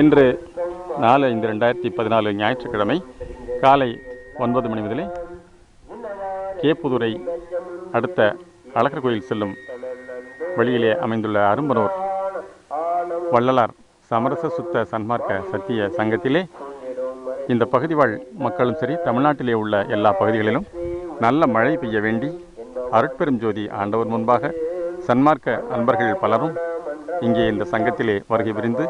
இன்று நாலு ஐந்து ரெண்டாயிரத்தி பதினாலு ஞாயிற்றுக்கிழமை காலை ஒன்பது மணி முதலே கேப்புதுரை அடுத்த அழகர் கோயில் செல்லும் வழியிலே அமைந்துள்ள அரும்பனூர் வள்ளலார் சமரச சுத்த சன்மார்க்க சத்திய சங்கத்திலே இந்த பகுதி வாழ் மக்களும் சரி தமிழ்நாட்டிலே உள்ள எல்லா பகுதிகளிலும் நல்ல மழை பெய்ய வேண்டி அருட்பெரும் ஜோதி ஆண்டவர் முன்பாக சன்மார்க்க அன்பர்கள் பலரும் இங்கே இந்த சங்கத்திலே வருகை விரிந்து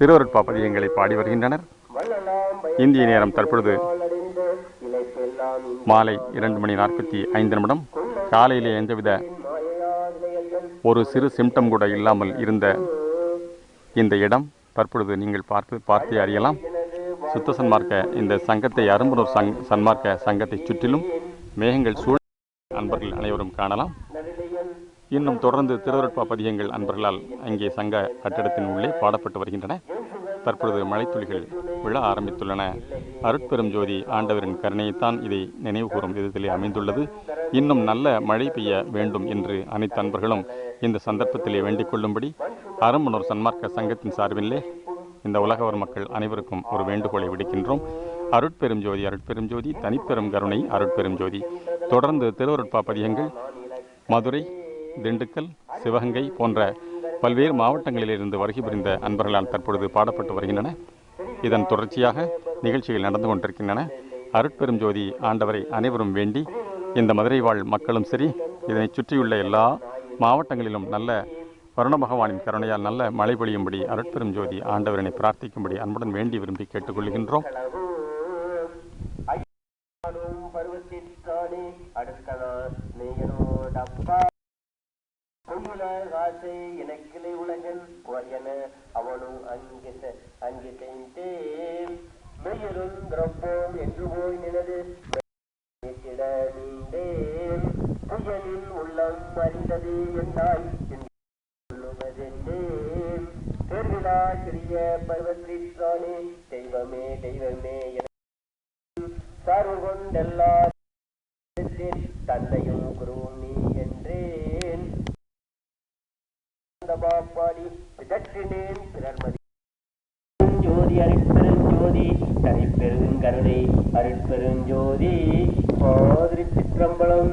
திருவருட்பா பதியங்களை பாடி வருகின்றனர். இந்திய நேரம் தற்பொழுது மாலை இரண்டு மணி நாற்பத்தி ஐந்து நிமிடம். காலையிலே எந்தவித ஒரு சிறு சிம்டம் கூட இல்லாமல் இருந்த இந்த இடம் தற்பொழுது நீங்கள் பார்த்து பார்த்தே அறியலாம். சுத்த சன்மார்க்க இந்த சங்கத்தை அரும்பனூர் சங் சன்மார்க்க சங்கத்தை சுற்றிலும் மேகங்கள் சூழ் அன்பர்கள் அனைவரும் காணலாம். இன்னும் தொடர்ந்து திருவருட்பா பதியங்கள் அன்பர்களால் அங்கே சங்க கட்டடத்தின் உள்ளே பாடப்பட்டு வருகின்றன. தற்பொழுது மழைத்துளிகள் விழ ஆரம்பித்துள்ளன. அருட்பெரும் ஜோதி ஆண்டவரின் கருணையைத்தான் இதை நினைவு கூறும் விதத்திலே அமைந்துள்ளது. இன்னும் நல்ல மழை பெய்ய வேண்டும் என்று அனைத்து அன்பர்களும் இந்த சந்தர்ப்பத்திலே வேண்டிக் கொள்ளும்படி அரும்பனூர் சன்மார்க்க சங்கத்தின் சார்பிலே இந்த உலகவர் மக்கள் அனைவருக்கும் ஒரு வேண்டுகோளை விடுக்கின்றோம். அருட்பெரும் ஜோதி அருட்பெரும் ஜோதி தனிப்பெரும் கருணை அருட்பெரும் ஜோதி. தொடர்ந்து திருவருட்பா பதியங்கள் மதுரை திண்டுக்கல் சிவகங்கை போன்ற பல்வேறு மாவட்டங்களிலிருந்து வருகை புரிந்த அன்பர்களால் தற்பொழுது பாடப்பட்டு வருகின்றன. இதன் தொடர்ச்சியாக நிகழ்ச்சிகள் நடந்து கொண்டிருக்கின்றன. அருட்பெரும் ஜோதி ஆண்டவரை அனைவரும் வேண்டி இந்த மதுரை வாழ் மக்களும் சரி இதனை சுற்றியுள்ள எல்லா மாவட்டங்களிலும் நல்ல வருண பகவானின் கருணையால் நல்ல மழை பொழியும்படி அருட்பெரும் ஜோதி ஆண்டவரனை பிரார்த்திக்கும்படி அன்புடன் வேண்டி விரும்பி கேட்டுக்கொள்கின்றோம். பருவத்திற்கானே அடுக்கணா எனக்கிளை உலகன் அவனும் அங்கிச அங்கிசைந்தேன் மெய்யரும் திரப்போம் என்று போய் நினது மீட்டிட மீண்டேன் புயலில் உள்ளம் அறிந்தது என்றாய் சொல்லுவதென்றேன் சிறிய பருவத்திற்கானே தெய்வமே தெய்வமே என சார்பு தந்தையும் பிதற்றினேன் பிறர்மதி ஜோதி அரிப்பெருஞ்சோதி தனிப்பெருங்கருணை அருட்பெருஞ்சோதி மாதிரி சிற்றம்பலம்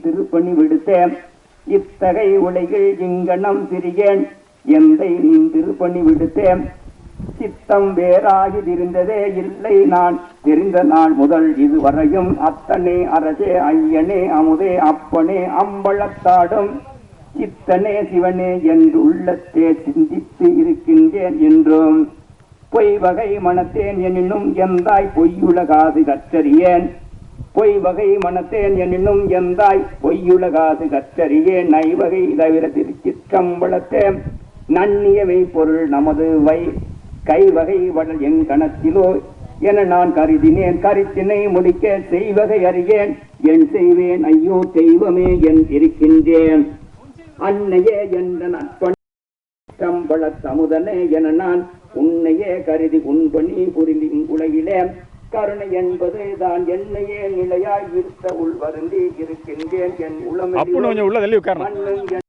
திருப்பணி விடுத்தேன். இத்தகை உலகில் இங்கனம் திரியேன் எந்தை நின் திருப்பணி விடுத்தேன். சித்தம் வேறாகி திருந்ததே இல்லை நான். தெரிந்த நாள் முதல் இதுவரையும் அத்தனே அரசே ஐயனே அமுதே அப்பனே அம்பளத்தாடும் சித்தனே சிவனே என்று உள்ளத்தே சிந்தித்து இருக்கின்றேன் என்றும் பொய் வகை மனத்தேன் எனினும் எந்தாய் பொய்யுலகாது கற்றறியேன். பொய் வகை மனத்தேன் எனினும் எந்தாய் பொய்யுலகாது கற்றறியே நைவகை தவிர திருச்சிற்றம்பளத்தே நன்னியவை பொருள் நமது வை கைவகை வடல் என் கணத்திலோ என நான் கருதினேன். கருத்தினை முடிக்க செய்வகை அறியேன். என் செய்வேன் ஐயோ தெய்வமே என் இருக்கின்றேன். அன்னையே என்ற நட்பன் சம்பள சமுதனே என நான் உன்னையே கருதி உன்பணி புரிந்தின் உலகிலே. கருணை என்பது தான் என்னையே நிலையாய் இருத்த உள் வருந்தி இருக்கின்றேன். என் அப்புன்னு கொஞ்சம் உள்ள தள்ளி உளம் உட்காரணும். மண்ணும்